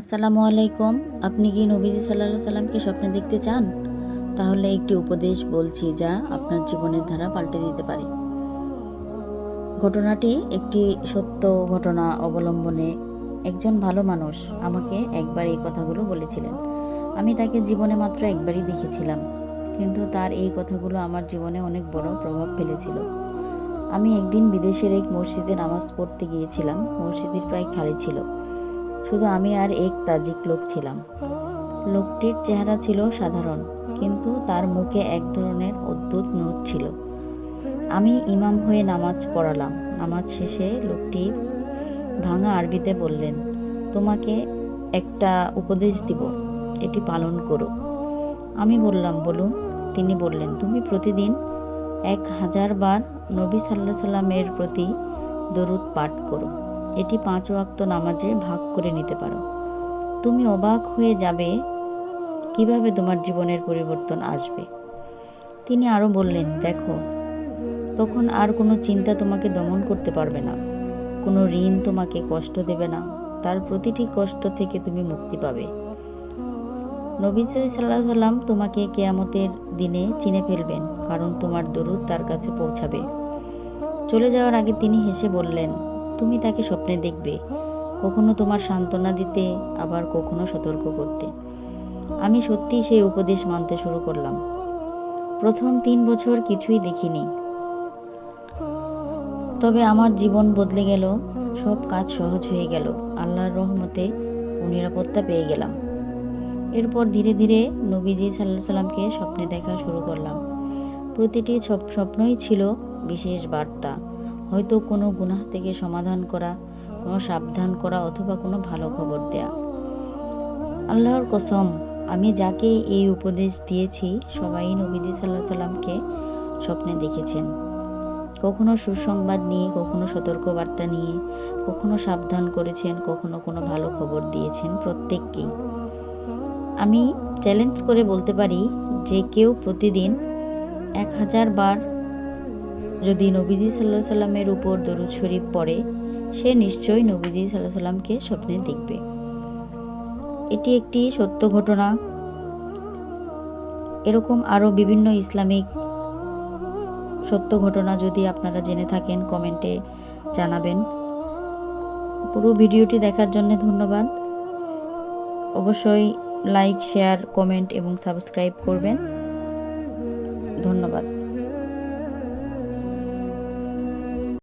আসসালামু আলাইকুম। আপনি কি নবীজি সাল্লাহ সাল্লামকে স্বপ্নে দেখতে চান? তাহলে একটি উপদেশ বলছি যা আপনার জীবনের ধারা পাল্টে দিতে পারে। ঘটনাটি একটি সত্য ঘটনা অবলম্বনে একজন ভালো মানুষ আমাকে একবার এই কথাগুলো বলেছিলেন। আমি তাকে জীবনে মাত্র একবারই দেখেছিলাম, কিন্তু তার এই কথাগুলো আমার জীবনে অনেক বড় প্রভাব ফেলেছিল। আমি একদিন বিদেশের এক মসজিদে নামাজ পড়তে গিয়েছিলাম। মসজিদের প্রায় খালি ছিল। শুধু আমি আর এক তাজিক লোক ছিলাম। লোকটির চেহারা ছিল সাধারণ, কিন্তু তার মুখে এক ধরনের অদ্ভুত নোট ছিল। আমি ইমাম হয়ে নামাজ পড়ালাম। নামাজ শেষে লোকটি ভাঙা আরবিতে বললেন, তোমাকে একটা উপদেশ দিব, এটি পালন করো। আমি বললাম, বলুন। তিনি বললেন, তুমি প্রতিদিন এক হাজার বার নবী সাল্লাহ সাল্লামের প্রতি দরুদ পাঠ করো। এটি পাঁচ ওয়াক্ত নামাজে ভাগ করে নিতে পারো। তুমি অবাক হয়ে যাবে কীভাবে তোমার জীবনের পরিবর্তন আসবে। তিনি আরও বললেন, দেখো, তখন আর কোনো চিন্তা তোমাকে দমন করতে পারবে না। কোনো ঋণ তোমাকে কষ্ট দেবে না। তার প্রতিটি কষ্ট থেকে তুমি মুক্তি পাবে। নবী সাল্লাহ সাল্লাম তোমাকে কেয়ামতের দিনে চিনে ফেলবেন, কারণ তোমার দরুদ তার কাছে পৌঁছাবে। চলে যাওয়ার আগে তিনি হেসে বললেন তুমি তাকে স্বপ্নে দেখবে, কখনো তোমার সান্ত্বনা দিতে, আবার কখনো সতর্ক করতে। আমি সত্যি সেই উপদেশ মানতে শুরু করলাম। প্রথম তিন বছর কিছুই দেখিনি। তবে আমার জীবন বদলে গেল, সব কাজ সহজ হয়ে গেল। আল্লাহর রহমতে ও নিরাপত্তা পেয়ে গেলাম। এরপর ধীরে ধীরে নবীজি সাল্লাহ সাল্লামকে স্বপ্নে দেখা শুরু করলাম। প্রতিটি সব স্বপ্নই ছিল বিশেষ বার্তা। হয়তো কোনো গুনাহ থেকে সমাধান করা, কোনো সাবধান করা অথবা কোনো ভালো খবর দেয়া। আল্লাহর কসম, আমি যাকে এই উপদেশ দিয়েছি, সবাই নবীজি সাল্লাহ সাল্লামকে স্বপ্নে দেখেছেন। কখনো সুসংবাদ নিয়ে, কখনো সতর্কবার্তা নিয়ে, কখনো সাবধান করেছেন, কখনো কোনো ভালো খবর দিয়েছেন প্রত্যেককেই। আমি চ্যালেঞ্জ করে বলতে পারি যে কেউ প্রতিদিন এক হাজার বার যদি নবীজি সাল্লাহ সাল্লামের উপর দরুদ শরীফ পড়ে, সে নিশ্চয়ই নবীজি সাল্লাহ সাল্লামকে স্বপ্নে দেখবে। এটি একটি সত্য ঘটনা। এরকম আরও বিভিন্ন ইসলামিক সত্য ঘটনা যদি আপনারা জেনে থাকেন, কমেন্টে জানাবেন। পুরো ভিডিওটি দেখার জন্য ধন্যবাদ। অবশ্যই লাইক, শেয়ার, কমেন্ট এবং সাবস্ক্রাইব করবেন। ধন্যবাদ।